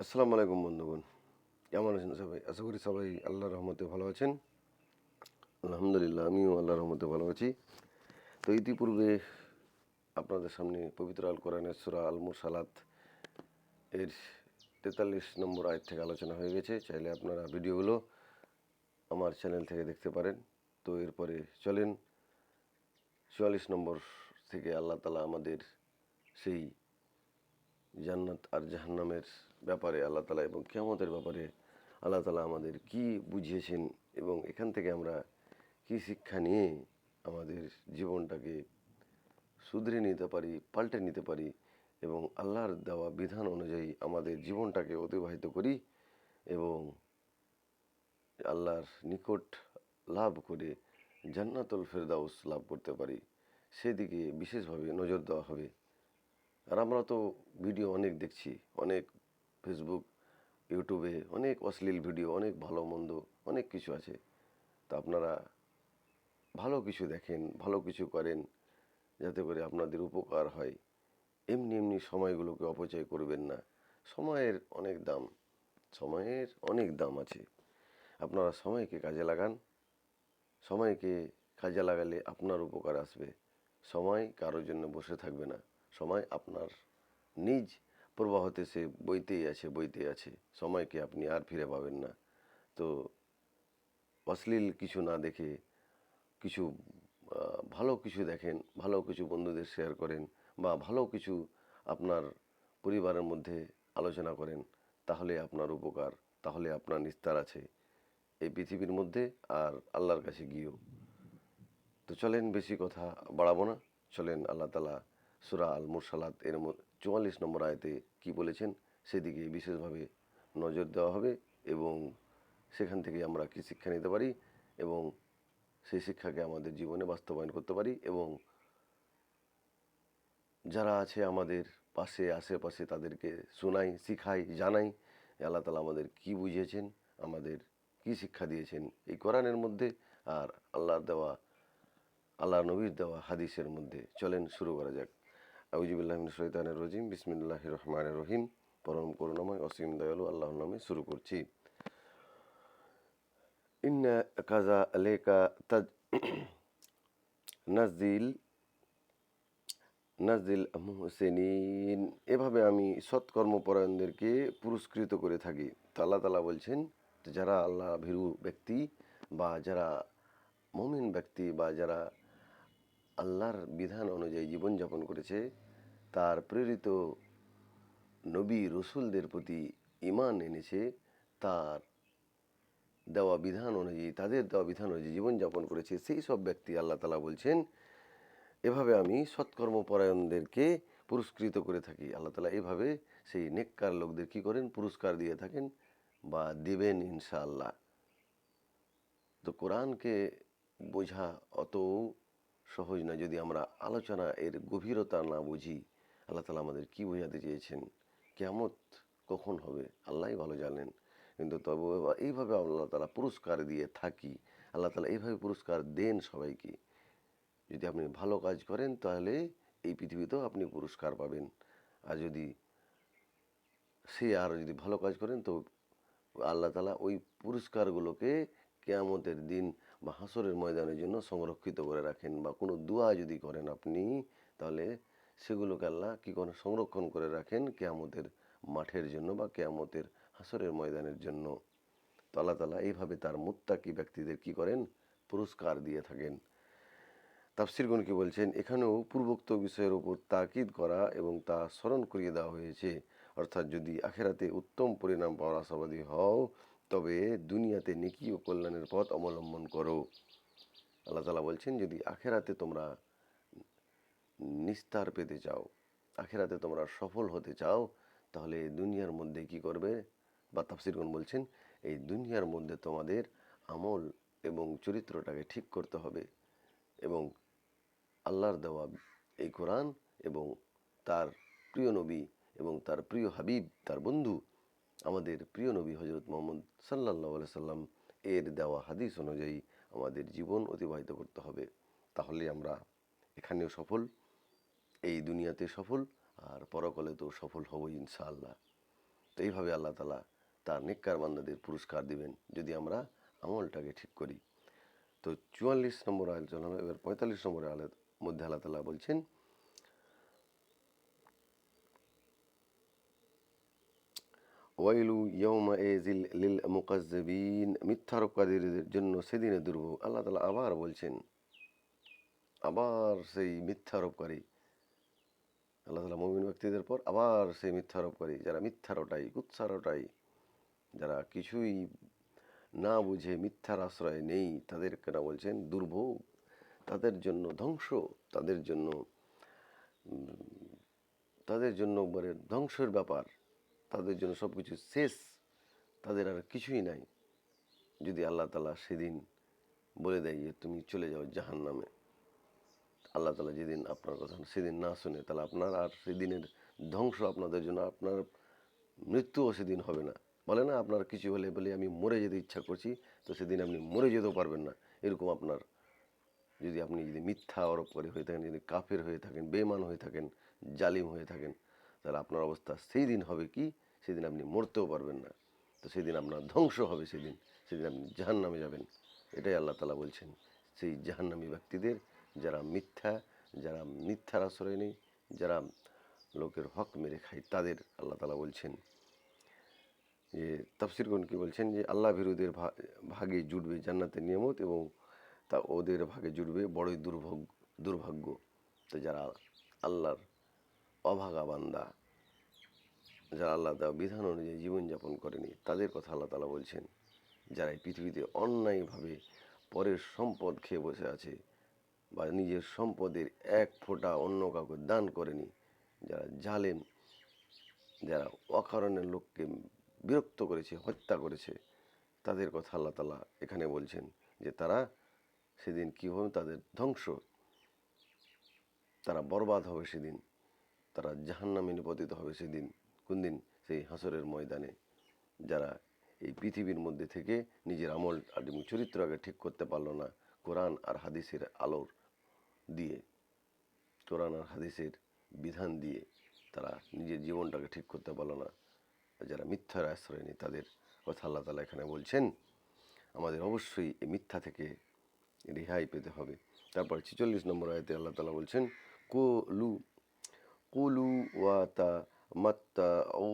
আসসালামু আলাইকুম, বন্ধুগণ। কেমন আছেন সবাই? আশা করি সবাই আল্লাহর রহমতে ভালো আছেন। আলহামদুলিল্লাহ, আমিও আল্লাহ রহমতে ভালো আছি। তো ইতিপূর্বে আপনাদের সামনে পবিত্র আল কোরআনের সুরা আল মুরসালাত এর তেতাল্লিশ নম্বর আয় থেকে আলোচনা হয়ে গেছে। চাইলে আপনারা ভিডিওগুলো আমার চ্যানেল থেকে দেখতে পারেন। তো এরপরে চলেন, চুয়াল্লিশ নম্বর থেকে আল্লাহ তালা আমাদের সেই জান্নাত আর জাহান্নামের ব্যাপারে আল্লাহ তালা এবং কেয়ামতের ব্যাপারে আল্লাহ তালা আমাদের কি বুঝিয়েছেন এবং এখান থেকে আমরা কি শিক্ষা নিয়ে আমাদের জীবনটাকে শুধরে নিতে পারি, পাল্টে নিতে পারি এবং আল্লাহর দেওয়া বিধান অনুযায়ী আমাদের জীবনটাকে অতিবাহিত করি এবং আল্লাহর নিকট লাভ করে জান্নাতুল ফেরদাউস লাভ করতে পারি। সেদিকে বিশেষভাবে নজর দেওয়া হবে। আর আমরা তো ভিডিও অনেক দেখছি, অনেক ফেসবুক ইউটিউবে অনেক অশ্লীল ভিডিও অনেক ভালো মন্দ, অনেক কিছু আছে। তা আপনারা ভালো কিছু দেখেন, ভালো কিছু করেন, যাতে করে আপনাদের উপকার হয়। এমনি এমনি সময়গুলোকে অপচয় করবেন না। সময়ের অনেক দাম, সময়ের অনেক দাম আছে। আপনারা সময়কে কাজে লাগান। সময়কে কাজে লাগালে আপনার উপকার আসবে। সময় কারোর জন্য বসে থাকবে না। সময় আপনার নিজ প্রবাহতে সে বইতেই আছে বইতেই আছে। সময়কে আপনি আর ফিরে পাবেন না। তো অশ্লীল কিছু না দেখে কিছু ভালো কিছু দেখেন, ভালো কিছু বন্ধুদের শেয়ার করেন বা ভালো কিছু আপনার পরিবারের মধ্যে আলোচনা করেন, তাহলে আপনার উপকার, তাহলে আপনার নিস্তার আছে। এই পৃথিবীর মধ্যে আর আল্লাহর কাছে গিয়েও। তো চলেন বেশি কথা বাড়াবো না। চলেন আল্লাহ তালা সুরা আল মুরসালাত এর চুয়াল্লিশ নম্বর আয়তে কি বলেছেন? সেদিকে বিশেষভাবে নজর দেওয়া হবে এবং সেখান থেকে আমরা কি শিক্ষা নিতে পারি এবং সেই শিক্ষাকে আমাদের জীবনে বাস্তবায়ন করতে পারি এবং যারা আছে আমাদের পাশে, আশেপাশে তাদেরকে শোনাই, শিখাই, জানাই, আল্লাহ তালা আমাদের কি বুঝিয়েছেন, আমাদের কি শিক্ষা দিয়েছেন এই কোরআনের মধ্যে আর আল্লাহর দেওয়া আল্লাহ নবীর দেওয়া হাদিসের মধ্যে। চলেন শুরু করা যাক। আউজিবুল্লাহমিন শৈতানের রজিম বিসমিল্লাহ রহমান রহিম। পরম করুণাময়, অসীম দয়ালু নামে শুরু করছি। ইন্না কাজা তাজ নাজিল নাজদিল মুহসেনিন। এভাবে আমি সৎকর্মপরায়ণদেরকে পুরস্কৃত করে থাকি। তো আল্লাহ তালা বলছেন, যারা আল্লাহ ভীরু ব্যক্তি বা যারা মমিন ব্যক্তি বা যারা আল্লাহর বিধান অনুযায়ী জীবনযাপন করেছে তার প্রেরিত নবী রসুলদের প্রতি ইমান এনেছে, তার দেওয়া বিধান অনুযায়ী, তাদের দেওয়া বিধান অনুযায়ী জীবনযাপন করেছে। সেই সব ব্যক্তি আল্লাহ তালা বলছেন, এভাবে আমি সৎকর্মপরায়ণদেরকে পুরস্কৃত করে থাকি। আল্লাহ তালা এভাবে সেই নেককার লোকদের কী করেন? পুরস্কার দিয়ে থাকেন বা দেবেন ইনশাআল্লাহ। তো কোরআনকে বোঝা অত সহজ না যদি আমরা আলোচনা এর গভীরতা না বুঝি আল্লাহ তালা আমাদের কি বোঝাতে চেয়েছেন? কেমত কখন হবে? আল্লাহই ভালো জানেন। কিন্তু তবে এইভাবে আল্লাহ তালা পুরস্কার দিয়ে থাকি, আল্লাহ তালা এইভাবে পুরস্কার দেন সবাইকে। যদি আপনি ভালো কাজ করেন, তাহলে এই পৃথিবীতেও আপনি পুরস্কার পাবেন। আর যদি সে আর যদি ভালো কাজ করেন, তো আল্লাহ তালা ওই পুরস্কারগুলোকে কেয়ামতের দিন বা হাসরের ময়দানের জন্য সংরক্ষিত করে রাখেন। বা কোনো দোয়া যদি করেন আপনি, তাহলে সেগুলোকে আল্লাহ কী করেন সংরক্ষণ করে রাখেন কেয়ামতের মাঠের জন্য বা কেয়ামতের হাসরের ময়দানের জন্য। তো আল্লাহ তালা এইভাবে তার মুত্তাকি ব্যক্তিদের কি করেন? পুরস্কার দিয়ে থাকেন। তাফসিরগণ কি বলছেন, এখানেও পূর্বোক্ত বিষয়ের ওপর তাকিদ করা এবং তা স্মরণ করিয়ে দেওয়া হয়েছে। অর্থাৎ যদি আখেরাতে উত্তম পরিণাম পাওয়ার আশাবাদী হও, তবে দুনিয়াতে নেকি ও কল্যাণের পথ অবলম্বন করো। আল্লাহ তালা বলছেন, যদি আখেরাতে তোমরা নিস্তার পেতে চাও, আখেরাতে তোমরা সফল হতে চাও, তাহলে দুনিয়ার মধ্যে কি করবে? বা তাফসিরগণ বলছেন, এই দুনিয়ার মধ্যে তোমাদের আমল এবং চরিত্রটাকে ঠিক করতে হবে এবং আল্লাহর দেওয়া এই কোরআন এবং তার প্রিয় নবী এবং তার প্রিয় হাবিব, তার বন্ধু, আমাদের প্রিয় নবী হজরত মোহাম্মদ সাল্লাহ সাল্লাম, এর দেওয়া হাদিস অনুযায়ী আমাদের জীবন অতিবাহিত করতে হবে। তাহলে আমরা এখানেও সফল এই দুনিয়াতে সফল, আর পরকালে তো সফল হব ইনশাআল্লাহ। তো এইভাবে আল্লাহ তালা তার নিকার বান্দাদের পুরস্কার দিবেন যদি আমরা আমলটাকে ঠিক করি। তো চুয়াল্লিশ নম্বর আলোচনা এবার পঁয়তাল্লিশ নম্বর আলের মধ্যে আল্লাহ তালা বলছেন, ওয়াইলু ইয়ৌমা এজিল লিল মুকাজ্জাবিন মিথ্যারোপকারীদের জন্য সেদিনে দুর্ভোগ। আল্লাহ তালা আবার বলছেন, আবার সেই মিথ্যারোপকারী আল্লাহ তালা মমিন ব্যক্তিদের পর আবার সেই মিথ্যারোপকারী যারা মিথ্যারোটাই কুৎসারোটাই যারা কিছুই না বুঝে, মিথ্যার আশ্রয় নেই, তাদেরকে না বলছেন দুর্ভোগ, তাদের জন্য ধ্বংস, তাদের জন্য তাদের জন্য একবারে ধ্বংসের ব্যাপার, তাদের জন্য সব কিছু শেষ, তাদের আর কিছুই নাই। যদি আল্লাহ তালা সেদিন বলে দেয় যে তুমি চলে যাও জাহান নামে আল্লাহ তালা যেদিন আপনার কথা সেদিন না শুনে, তাহলে আপনার আর সেদিনের ধ্বংস আপনাদের জন্য আপনার মৃত্যুও সেদিন হবে না। বলে না, আপনার কিছু হলে বলে, আমি মরে যেতে ইচ্ছা করছি, তো সেদিন আপনি মরে যেতেও পারবেন না। এরকম আপনার যদি আপনি যদি মিথ্যা আরোপ করে হয়ে থাকেন, যদি কাফের হয়ে থাকেন বেমান হয়ে থাকেন, জালিম হয়ে থাকেন, তাহলে আপনার অবস্থা সেই দিন হবে কি? সেদিন আপনি মরতেও পারবেন না। তো সেদিন আপনার ধ্বংস হবে সেদিন। সেদিন আপনি জাহান নামে যাবেন। এটাই আল্লাহ তালা বলছেন। সেই জাহান্নামী ব্যক্তিদের যারা মিথ্যা, যারা মিথ্যার আশ্রয় নেই, যারা লোকের হক মেরে খায়, তাদের আল্লাহ তালা বলছেন যে, তাফসিরগণ কি বলছেন যে, আল্লাহ বিরোধীর ভাগে জুটবে জান্নাতের নিয়ামত এবং তা ওদের ভাগে জুটবে বড়ই দুর্ভোগ, দুর্ভাগ্য। তো যারা আল্লাহর অভাগা বান্দা, যারা আল্লাহ দেওয়া বিধান অনুযায়ী জীবনযাপন করেনি, তাদের কথা আল্লাহ তালা বলছেন, যারা এই পৃথিবীতে অন্যায়ভাবে পরের সম্পদ খেয়ে বসে আছে বা নিজের সম্পদের এক ফোঁটা অন্য কাউকে দান করেনি, যারা জালেম, যারা অকারণের লোককে বিরক্ত করেছে, হত্যা করেছে, তাদের কথা আল্লাহ তালা এখানে বলছেন যে তারা সেদিন কী হবে? তাদের ধ্বংস। তারা বরবাদ হবে সেদিন। তারা জাহান্নামে নিপতিত হবে সেদিন। কোন দিন? সেই হাসরের ময়দানে। যারা এই পৃথিবীর মধ্যে থেকে নিজের আমল আর চরিত্র আগে ঠিক করতে পারল না, কোরআন আর হাদিসের আলোর দিয়ে, কোরআন আর হাদিসের বিধান দিয়ে তারা নিজের জীবনটাকে ঠিক করতে পারল না। যারা মিথ্যার আশ্রয় নেই তাদের কথা আল্লাহ তালা এখানে বলছেন, আমাদের অবশ্যই এই মিথ্যা থেকে রেহাই পেতে হবে। তারপর ছেচল্লিশ নম্বর আয়তে আল্লাহ তালা বলছেন, কুলু কুলু ওয়াতা মাত্তা ও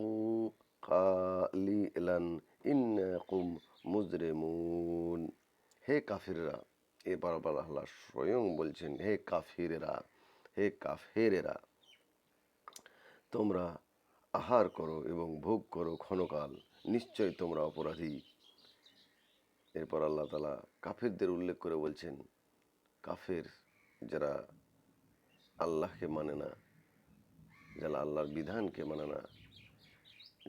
কালিলান ইন্নাকুম মুজরিমুন। হে কাফিররা এবার আল্লাহ স্বয়ং বলছেন, হে কাফিরেরা, হে কাফেরেরা, তোমরা আহার করো এবং ভোগ করো ক্ষণকাল, নিশ্চয় তোমরা অপরাধী। এরপর আল্লাহ তালা কাফেরদের উল্লেখ করে বলছেন, কাফের যারা আল্লাহকে মানে না, যারা আল্লাহর বিধানকে মানে না,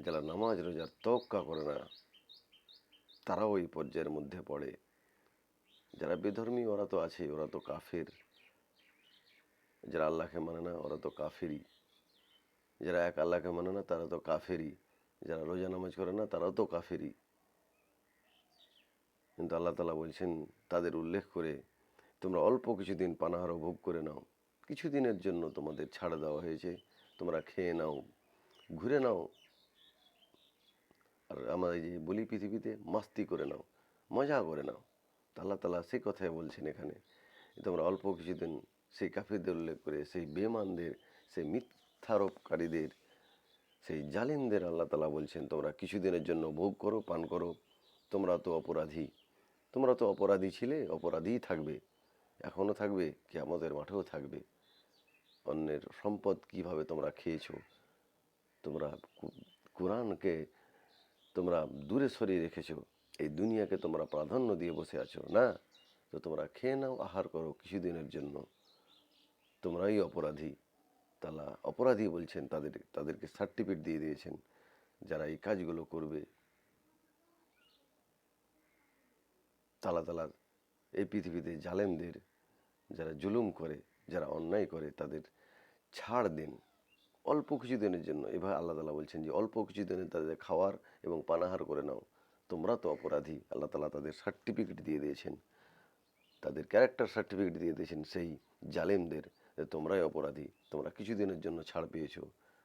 যারা নামাজ রোজার তক্কা করে না, তারাও এই পর্যায়ের মধ্যে পড়ে। যারা বেধর্মী, ওরা তো আছে ওরা তো কাফের। যারা আল্লাহকে মানে না, ওরা তো কাফেরই। যারা এক আল্লাহকে মানে না, তারা তো কাফেরই। যারা রোজা নামাজ করে না, তারাও তো কাফেরই। কিন্তু আল্লাহ তালা বলছেন, তাদের উল্লেখ করে, তোমরা অল্প কিছুদিন পানাহার ভোগ করে নাও। কিছুদিনের জন্য তোমাদের ছাড় দেওয়া হয়েছে। তোমরা খেয়ে নাও, ঘুরে নাও। আর এই যে বলি পৃথিবীতে, মাস্তি করে নাও, মজা করে নাও। আল্লাহ তালা সেই কথাই বলছেন এখানে। তোমরা অল্প কিছুদিন সেই কাফিরদের উল্লেখ করে সেই বেমানদের সেই মিথ্যারোপকারীদের, সেই জালিমদের আল্লাহ তালা বলছেন, তোমরা কিছুদিনের জন্য ভোগ করো, পান করো। তোমরা তো অপরাধী। তোমরা তো অপরাধী ছিলে, অপরাধীই থাকবে। এখনও থাকবে কি আমাদের মাঠেও থাকবে। অন্যের সম্পদ কীভাবে তোমরা খেয়েছো? তোমরা কোরআনকে তোমরা দূরে সরিয়ে রেখেছো। এই দুনিয়াকে তোমরা প্রাধান্য দিয়ে বসে আছো, না? তো তোমরা খেয়ে নাও, আহার করো কিছুদিনের জন্য। তোমরাই অপরাধী। তালা অপরাধী বলছেন, তাদের, তাদেরকে সার্টিফিকেট দিয়ে দিয়েছেন, যারা এই কাজগুলো করবে। তালা তালা, এই পৃথিবীতে জালেমদের যারা জুলুম করে, যারা অন্যায় করে, তাদের ছাড় দিন। অল্প কিছু দিনের জন্য। এভাবে আল্লাহ তালা বলছেন যে, অল্প কিছু দিনের তাদের খাওয়ার এবং পানাহার করে নাও। তোমরা তো অপরাধী। আল্লাহ তালা তাদের সার্টিফিকেট দিয়ে দিয়েছেন। তাদের ক্যারেক্টার সার্টিফিকেট দিয়ে দিয়েছেন। সেই জালেমদের, যে তোমরাই অপরাধী, তোমরা কিছুদিনের জন্য ছাড় পেয়েছ।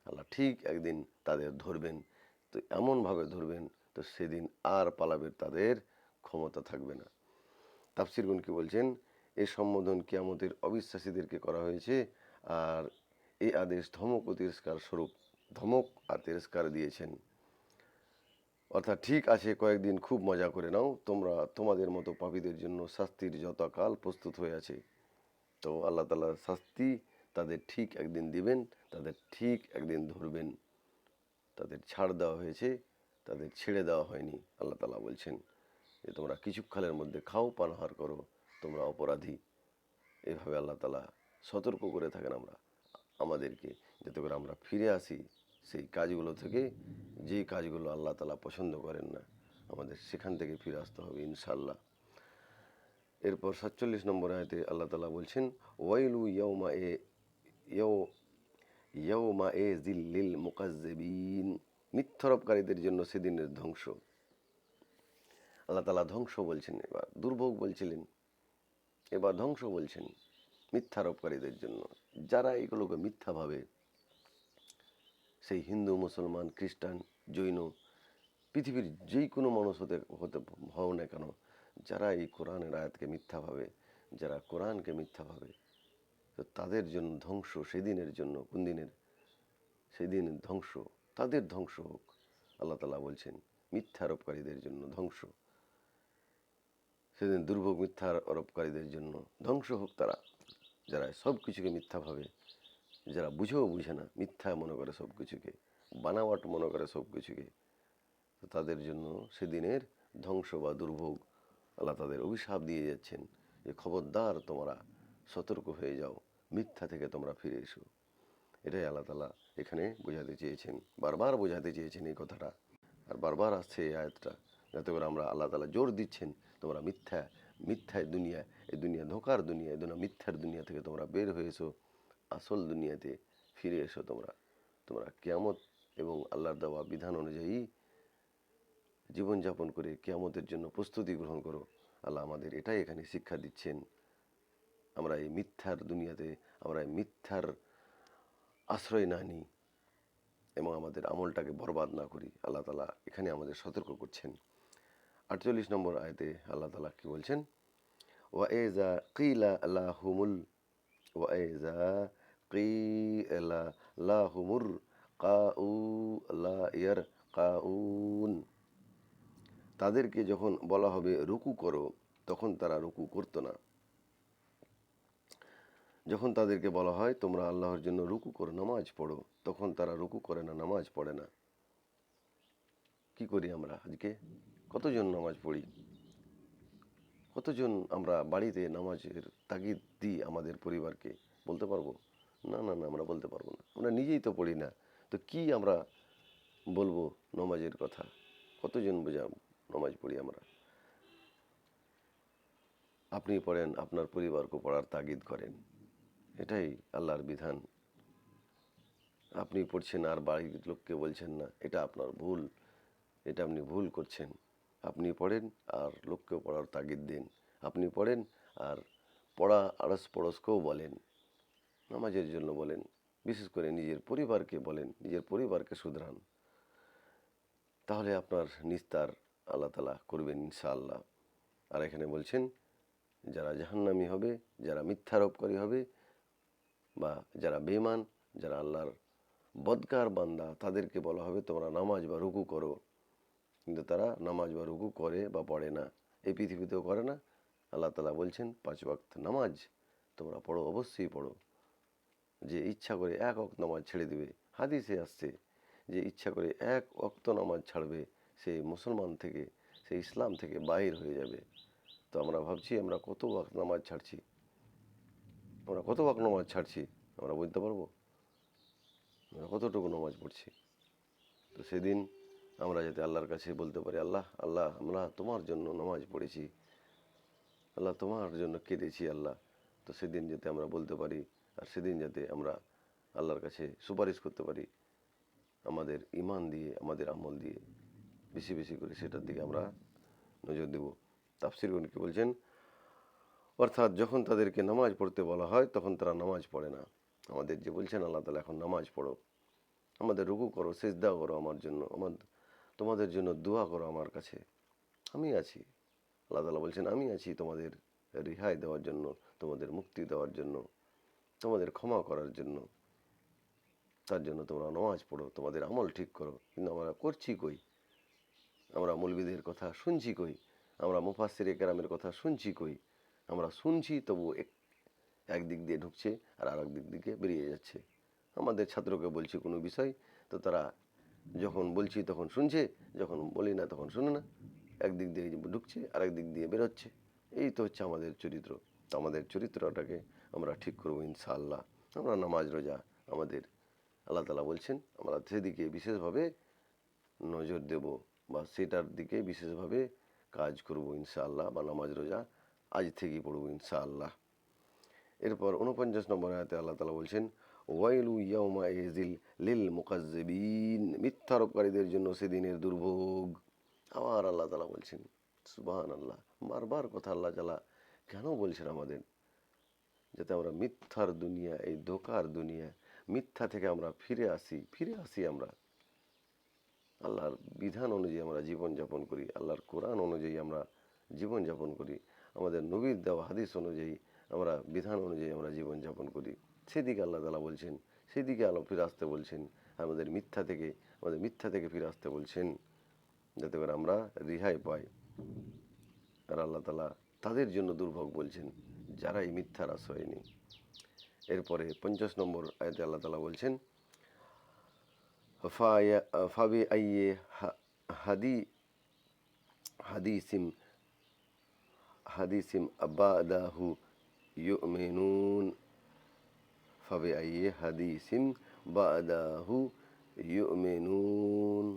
আল্লাহ ঠিক একদিন তাদের ধরবেন। তো এমনভাবে ধরবেন, তো সেদিন আর পালাবের তাদের ক্ষমতা থাকবে না। তাফসিরগুন কি বলছেন? এ সম্বোধন কিয়ামতের অবিশ্বাসীদেরকে করা হয়েছে। আর এই আদেশ ধমক ও তিরস্কার স্বরূপ, ধমক আর তিরস্কার দিয়েছেন। অর্থাৎ ঠিক আছে, কয়েকদিন খুব মজা করে নাও। তোমরা, তোমাদের মতো পাপীদের জন্য শাস্তির যতকাল প্রস্তুত হয়ে আছে। তো আল্লাহ তালা শাস্তি তাদের ঠিক একদিন দিবেন, তাদের ঠিক একদিন ধরবেন। তাদের ছাড় দেওয়া হয়েছে, তাদের ছেড়ে দেওয়া হয়নি, আল্লাহ তালা বলছেন যে, তোমরা কিছুক্ষণের মধ্যে খাও, পানাহার করো, তোমরা অপরাধী। এভাবে আল্লাহ তালা সতর্ক করে থাকেন আমরা, আমাদেরকে, যাতে করে আমরা ফিরে আসি। সেই কাজগুলো থেকে যেই কাজগুলো আল্লাহ তালা পছন্দ করেন না, আমাদের সেখান থেকে ফিরে আসতে হবে ইনশাল্লাহ এরপর সাতচল্লিশ নম্বর আয়তে আল্লাহ তালা বলছেন, ওয়াইলু ইয়ৌমা এ এ জিল্লিল মুকাজ্জেবিন। মিথ্যারোপকারীদের জন্য সেদিনের ধ্বংস। আল্লাহ তালা ধ্বংস বলছেন, এবার দুর্ভোগ বলছিলেন, এবার ধ্বংস বলছেন মিথ্যারোপকারীদের জন্য। যারা এগুলোকে মিথ্যা ভাবে সেই হিন্দু, মুসলমান, খ্রিস্টান, জৈন, পৃথিবীর যেই কোনো মানুষ হতে হতে হও না কেন, যারা এই কোরআনের আয়াতকে মিথ্যা ভাবে, যারা কোরআনকে মিথ্যা ভাবে, তো তাদের জন্য ধ্বংস সেদিনের জন্য, কোন দিনের? সেদিনের ধ্বংস, তাদের ধ্বংস হোক। আল্লাহ তালা বলছেন, মিথ্যা আরোপকারীদের জন্য ধ্বংস। সেদিন দুর্ভোগ মিথ্যা আরোপকারীদের জন্য ধ্বংস হোক তারা, যারা সব কিছুকে মিথ্যা ভাবে যারা বুঝেও বুঝে না, মিথ্যা মনে করে সব কিছুকে বানাওয়াট মনে করে সব কিছুকে তাদের জন্য সেদিনের ধ্বংস বা দুর্ভোগ আল্লাহ তাদের অভিশাপ দিয়ে যাচ্ছেন যে, খবরদার তোমরা, সতর্ক হয়ে যাও, মিথ্যা থেকে তোমরা ফিরে এসো। এটাই আল্লাহ তালা এখানে বোঝাতে চেয়েছেন, বারবার বোঝাতে চেয়েছেন এই কথাটা। আর বারবার আসছে এই আয়াতটা, যাতে করে আমরা আল্লাহ তালা জোর দিচ্ছেন, তোমরা মিথ্যা, মিথ্যায় দুনিয়া, এই দুনিয়া ধোকার দুনিয়া, এই দুনিয়া মিথ্যার দুনিয়া থেকে তোমরা বের হয়ে এসো। আসল দুনিয়াতে ফিরে এসো তোমরা। তোমরা কেয়ামত এবং আল্লাহর দেওয়া বিধান অনুযায়ী জীবনযাপন করে কেয়ামতের জন্য প্রস্তুতি গ্রহণ করো। আল্লাহ আমাদের এটাই এখানে শিক্ষা দিচ্ছেন। আমরা এই মিথ্যার দুনিয়াতে, আমরা এই মিথ্যার আশ্রয় না নিই এবং আমাদের আমলটাকে বরবাদ না করি। আল্লাহ তালা এখানে আমাদের সতর্ক করছেন। আটচল্লিশ নম্বর আয়তে আল্লাহ তালা কি বলছেন? ওয়া এজা কিলা আল্লাহুমুল ওয়া এজা কিলা লাহুমুর কাউ লা ইয়ার কাউন। তাদেরকে যখন বলা হবে রুকু করো, তখন তারা রুকু করতো না। যখন তাদেরকে বলা হয়, তোমরা আল্লাহর জন্য রুকু করো, নামাজ পড়ো, তখন তারা রুকু করে না, নামাজ পড়ে না। কি করি আমরা আজকে? কতজন নামাজ পড়ি? কতজন আমরা বাড়িতে নামাজের তাগিদ দিই আমাদের পরিবারকে? বলতে পারব? না না না, আমরা বলতে পারব না। আমরা নিজেই তো পড়ি না। তো কি আমরা বলব নমাজের কথা? কতজন বোঝা নমাজ পড়ি আমরা? আপনি পড়েন, আপনার পরিবারকে পড়ার তাগিদ করেন। এটাই আল্লাহর বিধান। আপনি পড়ছেন, আর বাড়ির লোককে বলছেন না, এটা আপনার ভুল। এটা আপনি ভুল করছেন। আপনি পড়েন, আর লোককেও পড়ার তাগিদ দিন। আপনি পড়েন, আর পড়া আড়স পড়সকেও বলেন। নামাজের জন্য বলেন, বিশেষ করে নিজের পরিবারকে বলেন, নিজের পরিবারকে শুধরান। তাহলে আপনার নিস্তার আল্লাহ তালা করবেন ইনশাআল্লাহ। আর এখানে বলছেন, যারা জাহান্নামি হবে, যারা মিথ্যারোপকারী হবে, বা যারা বেমান যারা আল্লাহর বদকার বান্দা, তাদেরকে বলা হবে তোমরা নামাজ বা রুকু করো। কিন্তু তারা নামাজ বা রুকু করে বা পড়ে না। এই পৃথিবীতেও করে না। আল্লাহ তালা বলছেন, পাঁচ ওয়াক্ত নামাজ তোমরা পড়ো, অবশ্যই পড়ো। যে ইচ্ছা করে এক অক্ত নামাজ ছেড়ে দিবে, হাদিসে আসছে যে ইচ্ছা করে এক অক্ত নামাজ ছাড়বে, সে মুসলমান থেকে, সে ইসলাম থেকে বাহির হয়ে যাবে। তো আমরা ভাবছি, আমরা কত ওয়াক্ত নামাজ ছাড়ছি? আমরা কত ওয়াক্ত নামাজ ছাড়ছি? আমরা বলতে পারব? আমরা কতটুকু নামাজ পড়ছি? তো সেদিন আমরা যাতে আল্লাহর কাছে বলতে পারি, আল্লাহ আল্লাহ, আমরা তোমার জন্য নামাজ পড়েছি। আল্লাহ, তোমার জন্য কেঁদেছি, আল্লাহ। তো সেদিন যাতে আমরা বলতে পারি আর সেদিন যাতে আমরা আল্লাহর কাছে সুপারিশ করতে পারি, আমাদের ইমান দিয়ে, আমাদের আমল দিয়ে বেশি বেশি করে সেটার দিকে আমরা নজর দেব। তাফসিরগণ কি বলছেন, অর্থাৎ যখন তাদেরকে নামাজ পড়তে বলা হয়, তখন তারা নামাজ পড়ে না। আমাদের যে বলছেন, আল্লাহ তালা এখন নামাজ পড়ো। আমাদের রুকু করো, সেজদা করো আমার জন্য, আমার, তোমাদের জন্য দোয়া করো আমার কাছে। আমি আছি। আল্লাহ তালা বলছেন, আমি আছি তোমাদের রেহাই দেওয়ার জন্য, তোমাদের মুক্তি দেওয়ার জন্য। তোমাদের ক্ষমা করার জন্য। তার জন্য তোমরা নমাজ পড়ো, তোমাদের আমল ঠিক করো। কিন্তু আমরা করছি কই? আমরা মৌলবিদের কথা শুনছি কই? আমরা মুফাসির কেরামের কথা শুনছি কই? আমরা শুনছি, তবু এক একদিক দিয়ে ঢুকছে আর আর দিক দিকে বেরিয়ে যাচ্ছে। আমাদের ছাত্রকে বলছি কোনো বিষয়, তো তারা যখন বলছি তখন শুনছে, যখন বলি না তখন শুনে না। একদিক দিয়ে ঢুকছে, আরেক দিক দিয়ে বেরোচ্ছে। এই তো হচ্ছে আমাদের চরিত্র। তো আমাদের চরিত্রটাকে আমরা ঠিক করব ইনশাআল্লাহ। আমরা নামাজ, রোজা আমাদের আল্লাহ তালা বলছেন, আমরা সেদিকে বিশেষভাবে নজর দেব বা সেটার দিকে বিশেষভাবে কাজ করব ইনশাআল্লাহ বা নামাজ, রোজা আজ থেকেই পড়ব ইনশাআল্লাহ। এরপর উনপঞ্চাশ নম্বর আয়াতে আল্লাহ তালা বলছেন, ওয়াইলু ইয়াউমা এজিল লিল মুকাজ্জিবিন মিথ্যারোপকারীদের জন্য সেদিনের দুর্ভোগ। আবার আল্লাহ তালা বলছেন সুবাহান আল্লাহ বারবার কথা আল্লাহ তালা কেন বলছেন আমাদের? যাতে আমরা মিথ্যার দুনিয়া, এই ধোকার দুনিয়া, মিথ্যা থেকে আমরা ফিরে আসি ফিরে আসি আমরা। আল্লাহর বিধান অনুযায়ী আমরা জীবন যাপন করি, আল্লাহর কোরআন অনুযায়ী আমরা জীবন যাপন করি, আমাদের নবীর দেওয়া হাদিস অনুযায়ী আমরা বিধান অনুযায়ী আমরা জীবন যাপন করি। সেদিকে আল্লাহ তালা বলছেন, সেদিকে আলো ফিরে আসতে বলছেন, আমাদের মিথ্যা থেকে, আমাদের মিথ্যা থেকে ফিরে আসতে বলছেন, যাতে করে আমরা রিহাই পাই। আর আল্লাহ তালা তাদের জন্য দুর্ভোগ বলছেন। যারা এই মিথ্যার আশ্রয় নেই এরপরে পঞ্চাশ নম্বর আয়তে আল্লাহ তালা বলছেন ফাবি আইয়ে হাদি, হাদিসিম হাদিসিম আবাদাহু ইউমিনুন। ফাবি আইয়ে হাদিসিম বাদাহু ইউমিনুন।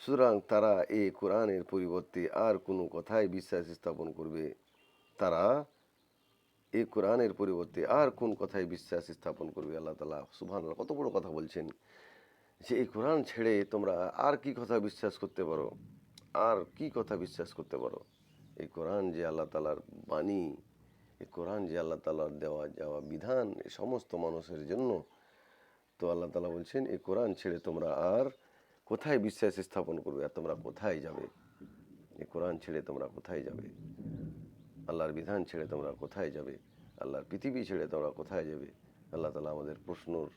সুতরাং তারা এই কোরআনের পরিবর্তে আর কোনো কথায় বিশ্বাস স্থাপন করবে তারা এই কোরআনের পরিবর্তে আর কোন কথায় বিশ্বাস স্থাপন করবে আল্লাহ তালা সুবহান কত বড় কথা বলছেন যে এই কোরআন ছেড়ে তোমরা আর কি কথা বিশ্বাস করতে পারো? আর কি কথা বিশ্বাস করতে পারো? এই কোরআন যে আল্লাহ তালার বাণী, এই কোরআন যে আল্লাহ তালার দেওয়া যাওয়া বিধান এই সমস্ত মানুষের জন্য তো আল্লাহ তালা বলছেন, এই কোরআন ছেড়ে তোমরা আর কোথায় বিশ্বাস স্থাপন করবে? আর তোমরা কোথায় যাবে? এই কোরআন ছেড়ে তোমরা কোথায় যাবে? আল্লাহর বিধান ছেড়ে তোমরা কোথায় যাবে? আল্লাহর পৃথিবী ছেড়ে তোমরা কোথায় যাবে? আল্লাহ তালা আমাদের প্রশ্নর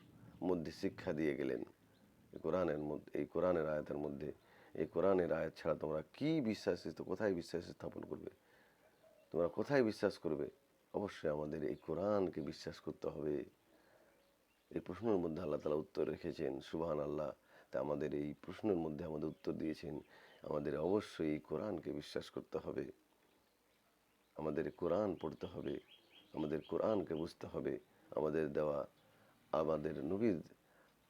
মধ্যে শিক্ষা দিয়ে গেলেন। কোরআনের মধ্যে এই কোরআনের আয়াতের মধ্যে, এই কোরআনের আয়াত ছাড়া তোমরা কি বিশ্বাস, কোথায় বিশ্বাস স্থাপন করবে? তোমরা কোথায় বিশ্বাস করবে? অবশ্যই আমাদের এই কোরআনকে বিশ্বাস করতে হবে। এই প্রশ্নের মধ্যে আল্লাহ তালা উত্তর রেখেছেন সুবাহান আল্লাহ তা আমাদের এই প্রশ্নের মধ্যে আমাদের উত্তর দিয়েছেন। আমাদের অবশ্যই এই কোরআনকে বিশ্বাস করতে হবে। আমাদের কোরআন পড়তে হবে, আমাদের কোরআনকে বুঝতে হবে, আমাদের দেওয়া, আমাদের নবীর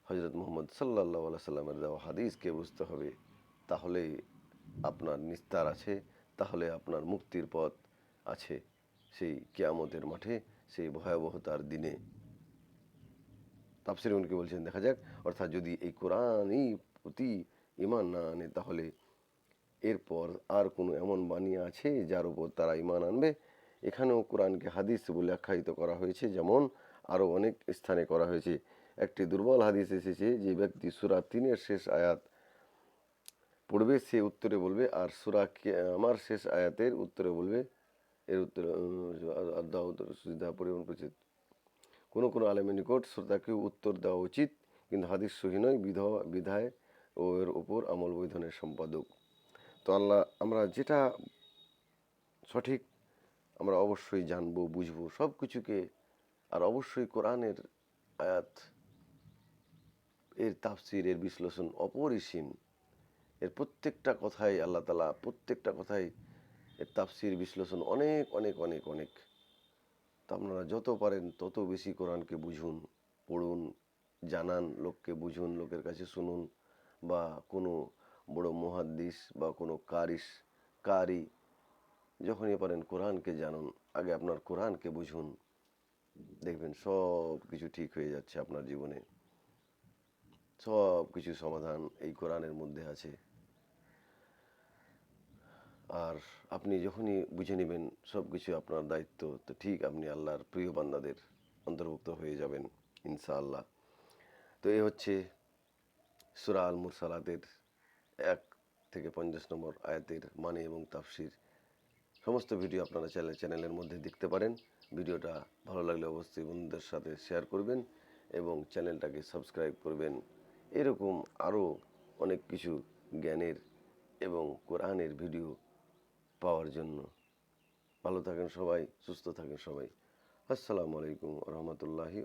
হজরত মোহাম্মদ সাল্লাহ সাল্লামের দেওয়া হাদিসকে বুঝতে হবে। তাহলে আপনার নিস্তার আছে, তাহলে আপনার মুক্তির পথ আছে সেই কেয়ামতের মাঠে, সেই ভয়াবহতার দিনে। তাপসির উনকে বলছেন, দেখা যাক, অর্থাৎ যদি এই কোরআনই প্রতি ইমান না আনে, তাহলে এরপর আর কোনো এমন বাণী আছে যার উপর তারা ইমান আনবে? এখানেও কোরআনকে হাদিস বলে আখ্যায়িত করা হয়েছে, যেমন আরও অনেক স্থানে করা হয়েছে। একটি দুর্বল হাদিস এসেছে যে ব্যক্তি সুরা তিনের শেষ আয়াত পড়বে, সে উত্তরে বলবে, আর সুরা আমার শেষ আয়াতের উত্তরে বলবে, এর উত্তরে সুবিধা পরিবহন উচিত কোনো কোনো আলেমের নিকট শ্রোতাকে উত্তর দেওয়া উচিত, কিন্তু হাদিস সহি নয়, বিধ- বিধায় ও এর ওপর আমল বৈধনের সম্পাদক। তো আল্লাহ, আমরা যেটা সঠিক আমরা অবশ্যই জানব, বুঝব সব কিছুকে আর অবশ্যই কোরআনের আয়াত, এর তাফসির, এর বিশ্লেষণ অপরিসীম। এর প্রত্যেকটা কথাই আল্লাহ তালা প্রত্যেকটা কথাই এর তাফসির, বিশ্লেষণ অনেক অনেক অনেক অনেক। তো আপনারা যত পারেন তত বেশি কোরআনকে বুঝুন, পড়ুন, জানান, লোককে বুঝুন, লোকের কাছে শুনুন, বা কোনো বড় মহাদ্দিস বা কোনো কারিস কারি, যখনই পারেন কোরআনকে জানুন, আগে আপনার কোরআনকে বুঝুন, দেখবেন সব কিছু ঠিক হয়ে যাচ্ছে আপনার জীবনে। সব কিছু সমাধান এই কোরআনের মধ্যে আছে। আর আপনি যখনই বুঝে নেবেন সব কিছু আপনার দায়িত্ব, তো ঠিক আপনি আল্লাহর প্রিয় বান্দাদের অন্তর্ভুক্ত হয়ে যাবেন, ইনশাআল্লাহ। তো এ হচ্ছে সুরা আল মুরসালাতের এক থেকে পঞ্চাশ নম্বর আয়াতের মানে এবং তাফসির সমস্ত ভিডিও আপনারা চাইলে চ্যানেলের মধ্যে দেখতে পারেন। ভিডিওটা ভালো লাগলে অবশ্যই বন্ধুদের সাথে শেয়ার করবেন এবং চ্যানেলটাকে সাবস্ক্রাইব করবেন। এরকম আরও অনেক কিছু জ্ঞানের এবং কোরআনের ভিডিও পাওয়ার জন্য। ভালো থাকেন সবাই, সুস্থ থাকেন সবাই। আসসালামু আলাইকুম রহমতুল্লাহি